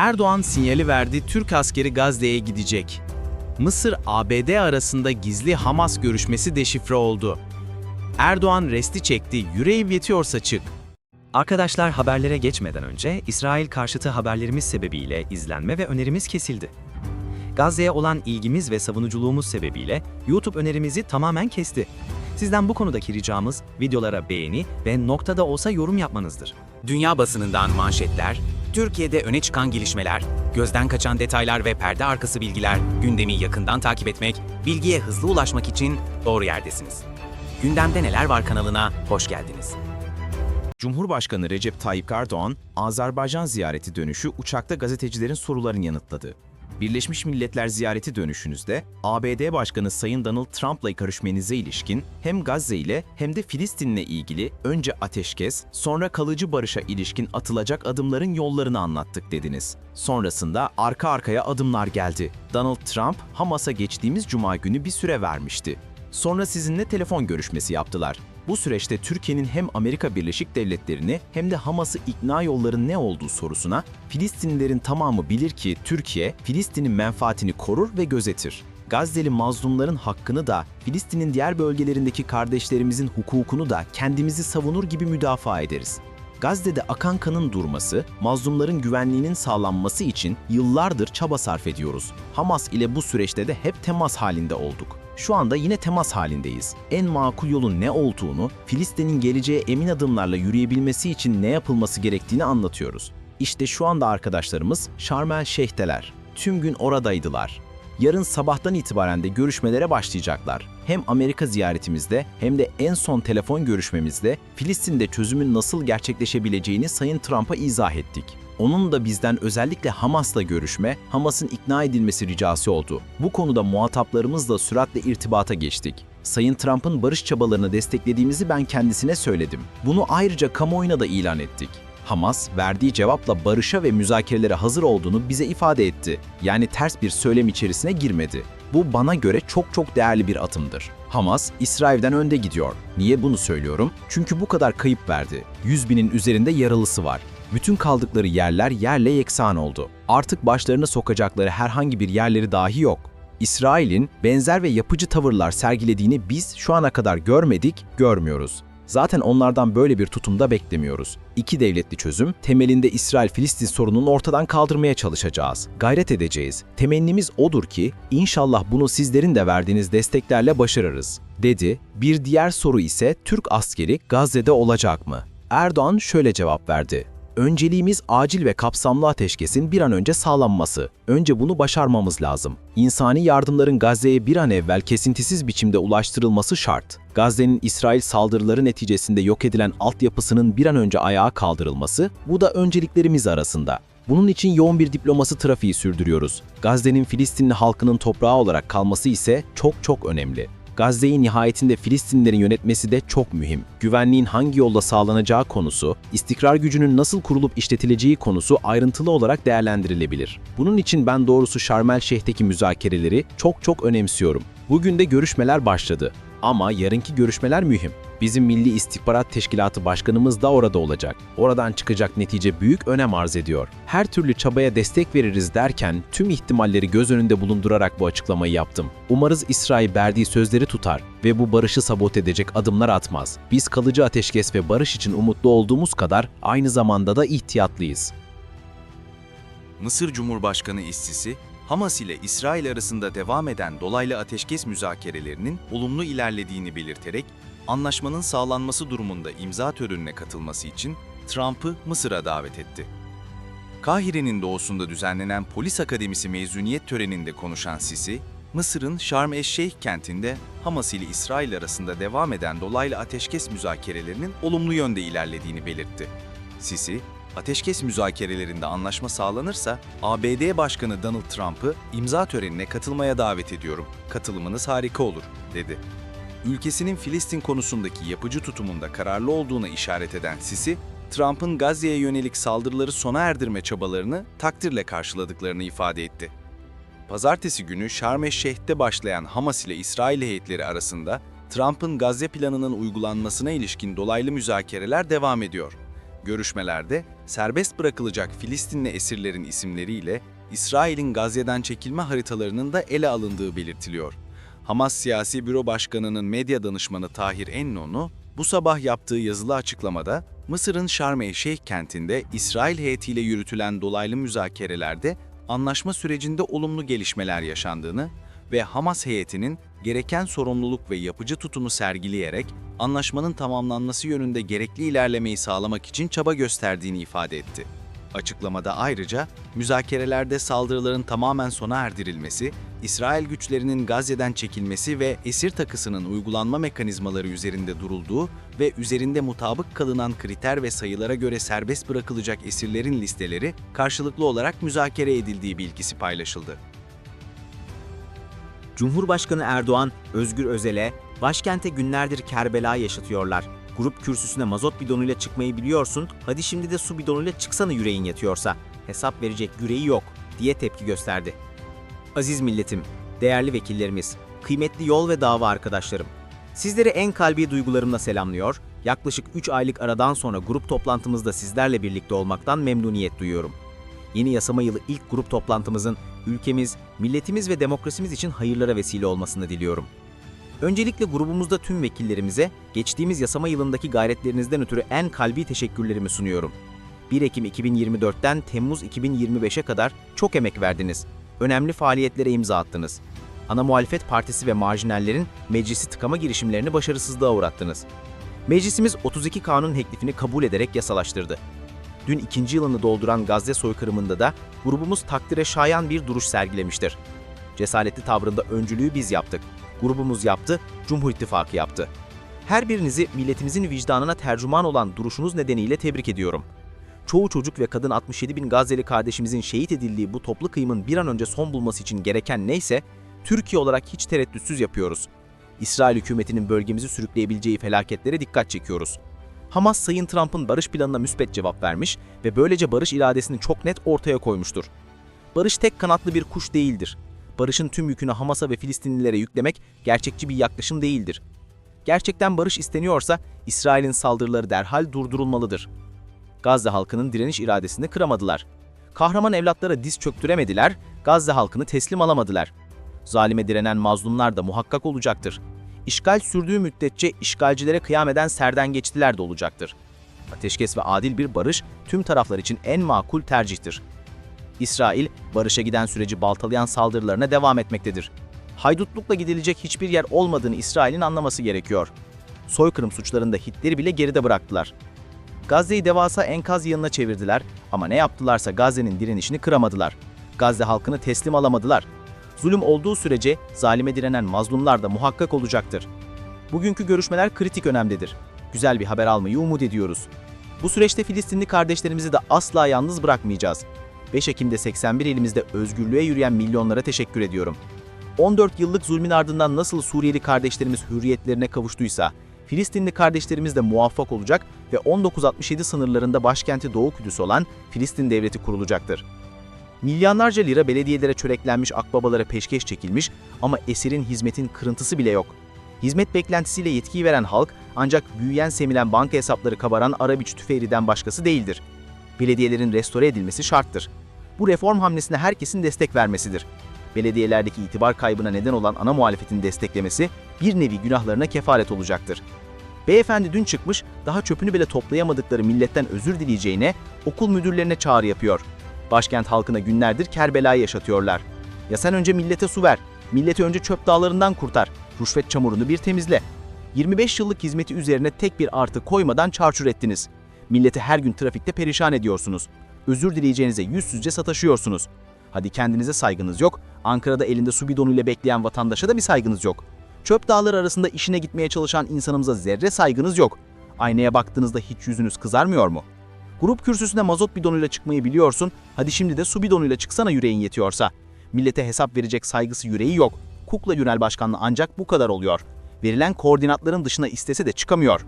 Erdoğan sinyali verdi Türk askeri Gazze'ye gidecek. Mısır-ABD arasında gizli Hamas görüşmesi deşifre oldu. Erdoğan resti çekti, yüreğim yetiyorsa çık. Arkadaşlar haberlere geçmeden önce İsrail karşıtı haberlerimiz sebebiyle izlenme ve önerimiz kesildi. Gazze'ye olan ilgimiz ve savunuculuğumuz sebebiyle YouTube önerimizi tamamen kesti. Sizden bu konudaki ricamız videolara beğeni ve noktada olsa yorum yapmanızdır. Dünya basınından manşetler, Türkiye'de öne çıkan gelişmeler, gözden kaçan detaylar ve perde arkası bilgiler, gündemi yakından takip etmek, bilgiye hızlı ulaşmak için doğru yerdesiniz. Gündemde Neler Var kanalına hoş geldiniz. Cumhurbaşkanı Recep Tayyip Erdoğan, Azerbaycan ziyareti dönüşü uçakta gazetecilerin sorularını yanıtladı. Birleşmiş Milletler ziyareti dönüşünüzde ABD Başkanı Sayın Donald Trump'la görüşmenize ilişkin hem Gazze ile hem de Filistin'le ilgili önce ateşkes, sonra kalıcı barışa ilişkin atılacak adımların yollarını anlattık dediniz. Sonrasında arka arkaya adımlar geldi. Donald Trump, Hamas'a geçtiğimiz cuma günü bir süre vermişti. Sonra sizinle telefon görüşmesi yaptılar. Bu süreçte Türkiye'nin hem Amerika Birleşik Devletleri'ni hem de Hamas'ı ikna yolları ne olduğu sorusuna Filistinlilerin tamamı bilir ki Türkiye, Filistin'in menfaatini korur ve gözetir. Gazze'li mazlumların hakkını da, Filistin'in diğer bölgelerindeki kardeşlerimizin hukukunu da kendimizi savunur gibi müdafaa ederiz. Gazze'de akan kanın durması, mazlumların güvenliğinin sağlanması için yıllardır çaba sarf ediyoruz. Hamas ile bu süreçte de hep temas halinde olduk. Şu anda yine temas halindeyiz. En makul yolun ne olduğunu, Filistin'in geleceğe emin adımlarla yürüyebilmesi için ne yapılması gerektiğini anlatıyoruz. İşte şu anda arkadaşlarımız Şarm el Şeyh'teler. Tüm gün oradaydılar. Yarın sabahtan itibaren de görüşmelere başlayacaklar. Hem Amerika ziyaretimizde hem de en son telefon görüşmemizde Filistin'de çözümün nasıl gerçekleşebileceğini Sayın Trump'a izah ettik. Onun da bizden özellikle Hamas'la görüşme, Hamas'ın ikna edilmesi ricası oldu. Bu konuda muhataplarımızla süratle irtibata geçtik. Sayın Trump'ın barış çabalarını desteklediğimizi ben kendisine söyledim. Bunu ayrıca kamuoyuna da ilan ettik. Hamas, verdiği cevapla barışa ve müzakerelere hazır olduğunu bize ifade etti. Yani ters bir söylem içerisine girmedi. Bu bana göre çok çok değerli bir atımdır. Hamas, İsrail'den önde gidiyor. Niye bunu söylüyorum? Çünkü bu kadar kayıp verdi. 100 binin üzerinde yaralısı var. Bütün kaldıkları yerler yerle yeksan oldu. Artık başlarına sokacakları herhangi bir yerleri dahi yok. İsrail'in benzer ve yapıcı tavırlar sergilediğini biz şu ana kadar görmedik, görmüyoruz. Zaten onlardan böyle bir tutumda beklemiyoruz. İki devletli çözüm, temelinde İsrail-Filistin sorununu ortadan kaldırmaya çalışacağız. Gayret edeceğiz. Temennimiz odur ki, inşallah bunu sizlerin de verdiğiniz desteklerle başarırız, dedi. Bir diğer soru ise Türk askeri Gazze'de olacak mı? Erdoğan şöyle cevap verdi. Önceliğimiz acil ve kapsamlı ateşkesin bir an önce sağlanması. Önce bunu başarmamız lazım. İnsani yardımların Gazze'ye bir an evvel kesintisiz biçimde ulaştırılması şart. Gazze'nin İsrail saldırıları neticesinde yok edilen altyapısının bir an önce ayağa kaldırılması, bu da önceliklerimiz arasında. Bunun için yoğun bir diplomasi trafiği sürdürüyoruz. Gazze'nin Filistinli halkının toprağı olarak kalması ise çok çok önemli. Gazze'yi nihayetinde Filistinlilerin yönetmesi de çok mühim. Güvenliğin hangi yolda sağlanacağı konusu, istikrar gücünün nasıl kurulup işletileceği konusu ayrıntılı olarak değerlendirilebilir. Bunun için ben doğrusu Şarm el Şeyh'teki müzakereleri çok çok önemsiyorum. Bugün de görüşmeler başladı. Ama yarınki görüşmeler mühim. Bizim Milli İstihbarat Teşkilatı Başkanımız da orada olacak. Oradan çıkacak netice büyük önem arz ediyor. Her türlü çabaya destek veririz derken tüm ihtimalleri göz önünde bulundurarak bu açıklamayı yaptım. Umarız İsrail verdiği sözleri tutar ve bu barışı sabote edecek adımlar atmaz. Biz kalıcı ateşkes ve barış için umutlu olduğumuz kadar aynı zamanda da ihtiyatlıyız. Mısır Cumhurbaşkanı İssisi, Hamas ile İsrail arasında devam eden dolaylı ateşkes müzakerelerinin olumlu ilerlediğini belirterek, anlaşmanın sağlanması durumunda imza törenine katılması için Trump'ı Mısır'a davet etti. Kahire'nin doğusunda düzenlenen Polis Akademisi mezuniyet töreninde konuşan Sisi, Mısır'ın Şarm eş-Şeyh kentinde Hamas ile İsrail arasında devam eden dolaylı ateşkes müzakerelerinin olumlu yönde ilerlediğini belirtti. Sisi, ateşkes müzakerelerinde anlaşma sağlanırsa ABD Başkanı Donald Trump'ı imza törenine katılmaya davet ediyorum. Katılımınız harika olur, dedi. Ülkesinin Filistin konusundaki yapıcı tutumunda kararlı olduğuna işaret eden Sisi, Trump'ın Gazze'ye yönelik saldırıları sona erdirme çabalarını takdirle karşıladıklarını ifade etti. Pazartesi günü Şarm Şeyh'te başlayan Hamas ile İsrail heyetleri arasında Trump'ın Gazze planının uygulanmasına ilişkin dolaylı müzakereler devam ediyor. Görüşmelerde serbest bırakılacak Filistinli esirlerin isimleriyle İsrail'in Gazze'den çekilme haritalarının da ele alındığı belirtiliyor. Hamas Siyasi Büro Başkanı'nın medya danışmanı Tahir Ennon'u bu sabah yaptığı yazılı açıklamada Mısır'ın Şarm el Şeyh kentinde İsrail heyetiyle yürütülen dolaylı müzakerelerde anlaşma sürecinde olumlu gelişmeler yaşandığını ve Hamas heyetinin gereken sorumluluk ve yapıcı tutumu sergileyerek anlaşmanın tamamlanması yönünde gerekli ilerlemeyi sağlamak için çaba gösterdiğini ifade etti. Açıklamada ayrıca müzakerelerde saldırıların tamamen sona erdirilmesi, İsrail güçlerinin Gazze'den çekilmesi ve esir takısının uygulanma mekanizmaları üzerinde durulduğu ve üzerinde mutabık kalınan kriter ve sayılara göre serbest bırakılacak esirlerin listeleri karşılıklı olarak müzakere edildiği bilgisi paylaşıldı. Cumhurbaşkanı Erdoğan, Özgür Özel'e, başkente günlerdir Kerbela yaşatıyorlar. Grup kürsüsüne mazot bidonuyla çıkmayı biliyorsun, hadi şimdi de su bidonuyla çıksana yüreğin yatıyorsa. Hesap verecek yüreği yok, diye tepki gösterdi. Aziz milletim, değerli vekillerimiz, kıymetli yol ve dava arkadaşlarım. Sizleri en kalbi duygularımla selamlıyor, yaklaşık 3 aylık aradan sonra grup toplantımızda sizlerle birlikte olmaktan memnuniyet duyuyorum. Yeni yasama yılı ilk grup toplantımızın ülkemiz, milletimiz ve demokrasimiz için hayırlara vesile olmasını diliyorum. Öncelikle grubumuzda tüm vekillerimize geçtiğimiz yasama yılındaki gayretlerinizden ötürü en kalbi teşekkürlerimi sunuyorum. 1 Ekim 2024'ten Temmuz 2025'e kadar çok emek verdiniz. Önemli faaliyetlere imza attınız. Ana muhalefet partisi ve marjinallerin meclisi tıkama girişimlerini başarısızlığa uğrattınız. Meclisimiz 32 kanun teklifini kabul ederek yasalaştırdı. Dün ikinci yılını dolduran Gazze soykırımında da grubumuz takdire şayan bir duruş sergilemiştir. Cesaretli tavrında öncülüğü biz yaptık. Grubumuz yaptı, Cumhur İttifakı yaptı. Her birinizi milletimizin vicdanına tercüman olan duruşunuz nedeniyle tebrik ediyorum. Çoğu çocuk ve kadın 67 bin Gazze'li kardeşimizin şehit edildiği bu toplu kıyımın bir an önce son bulması için gereken neyse, Türkiye olarak hiç tereddütsüz yapıyoruz. İsrail hükümetinin bölgemizi sürükleyebileceği felaketlere dikkat çekiyoruz. Hamas Sayın Trump'ın barış planına müspet cevap vermiş ve böylece barış iradesini çok net ortaya koymuştur. Barış tek kanatlı bir kuş değildir. Barışın tüm yükünü Hamas'a ve Filistinlilere yüklemek gerçekçi bir yaklaşım değildir. Gerçekten barış isteniyorsa İsrail'in saldırıları derhal durdurulmalıdır. Gazze halkının direniş iradesini kıramadılar. Kahraman evlatlara diz çöktüremediler, Gazze halkını teslim alamadılar. Zalime direnen mazlumlar da muhakkak olacaktır. İşgal sürdüğü müddetçe işgalcilere kıyam eden serden geçtiler de olacaktır. Ateşkes ve adil bir barış tüm taraflar için en makul tercihtir. İsrail, barışa giden süreci baltalayan saldırılarına devam etmektedir. Haydutlukla gidilecek hiçbir yer olmadığını İsrail'in anlaması gerekiyor. Soykırım suçlarında Hitler'i bile geride bıraktılar. Gazze'yi devasa enkaz yanına çevirdiler ama ne yaptılarsa Gazze'nin direnişini kıramadılar. Gazze halkını teslim alamadılar. Zulüm olduğu sürece zalime direnen mazlumlar da muhakkak olacaktır. Bugünkü görüşmeler kritik önemdedir. Güzel bir haber almayı umut ediyoruz. Bu süreçte Filistinli kardeşlerimizi de asla yalnız bırakmayacağız. 5 Ekim'de 81 ilimizde özgürlüğe yürüyen milyonlara teşekkür ediyorum. 14 yıllık zulmün ardından nasıl Suriyeli kardeşlerimiz hürriyetlerine kavuştuysa, Filistinli kardeşlerimiz de muvaffak olacak ve 1967 sınırlarında başkenti Doğu Kudüs olan Filistin Devleti kurulacaktır. Milyonlarca lira belediyelere çöreklenmiş akbabalara peşkeş çekilmiş ama esirin hizmetin kırıntısı bile yok. Hizmet beklentisiyle yetkiyi veren halk ancak büyüyen semilen banka hesapları kabaran Arabiç tüfeğriden başkası değildir. Belediyelerin restore edilmesi şarttır. Bu reform hamlesine herkesin destek vermesidir. Belediyelerdeki itibar kaybına neden olan ana muhalefetin desteklemesi bir nevi günahlarına kefaret olacaktır. Beyefendi dün çıkmış, daha çöpünü bile toplayamadıkları milletten özür dileyeceğine okul müdürlerine çağrı yapıyor. Başkent halkına günlerdir Kerbela'yı yaşatıyorlar. Ya sen önce millete su ver, milleti önce çöp dağlarından kurtar, rüşvet çamurunu bir temizle. 25 yıllık hizmeti üzerine tek bir artı koymadan çarçur ettiniz. Milleti her gün trafikte perişan ediyorsunuz. Özür dileyeceğinize yüzsüzce sataşıyorsunuz. Hadi kendinize saygınız yok, Ankara'da elinde su bidonuyla bekleyen vatandaşa da bir saygınız yok. Çöp dağları arasında işine gitmeye çalışan insanımıza zerre saygınız yok. Aynaya baktığınızda hiç yüzünüz kızarmıyor mu? Grup kürsüsüne mazot bidonuyla çıkmayı biliyorsun, hadi şimdi de su bidonuyla çıksana yüreğin yetiyorsa. Millete hesap verecek saygısı yüreği yok. Kukla Yönel Başkanlığı ancak bu kadar oluyor. Verilen koordinatların dışına istese de çıkamıyor.